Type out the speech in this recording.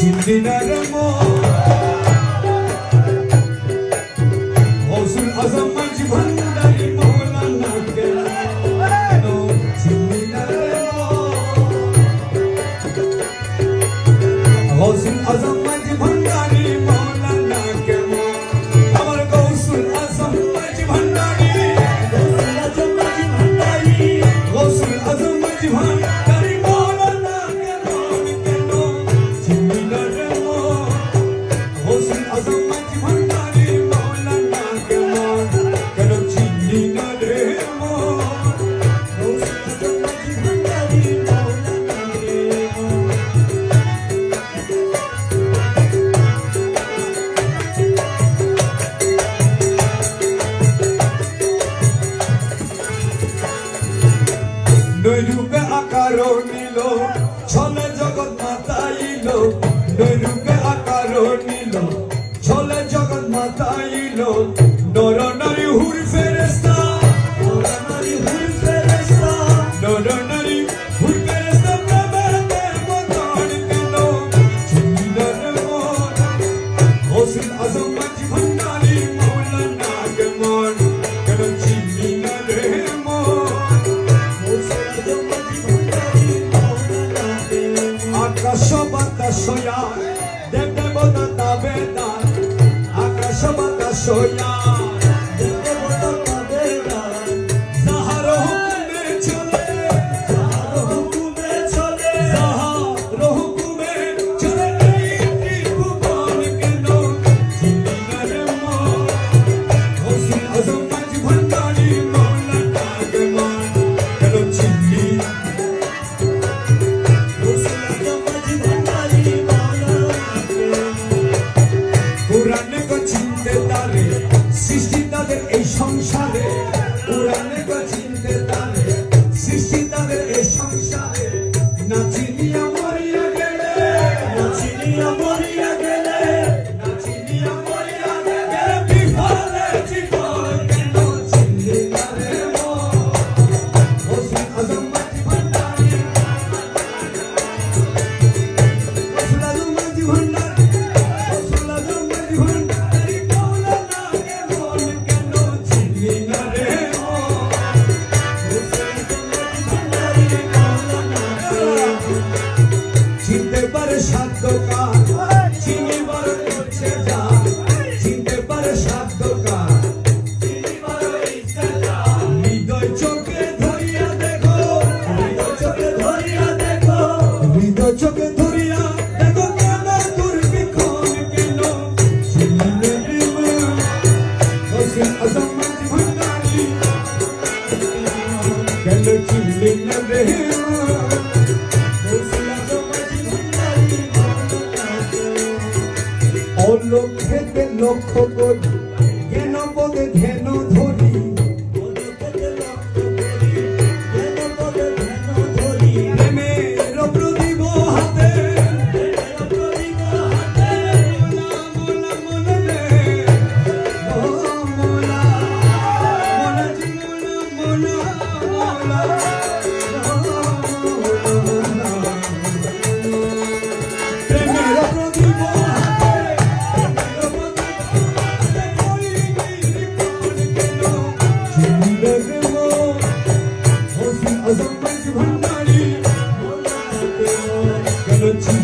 Şimdi ben নৈরূপে আকার নিল, ছলে জগৎ মাতাইল নৈরূপে আকার নিল, ছলে জগৎ মাতাইল নর নারী হুরফের দাবে দান। আকাশ বাতাস হইয়া 나 Get the knock for God. to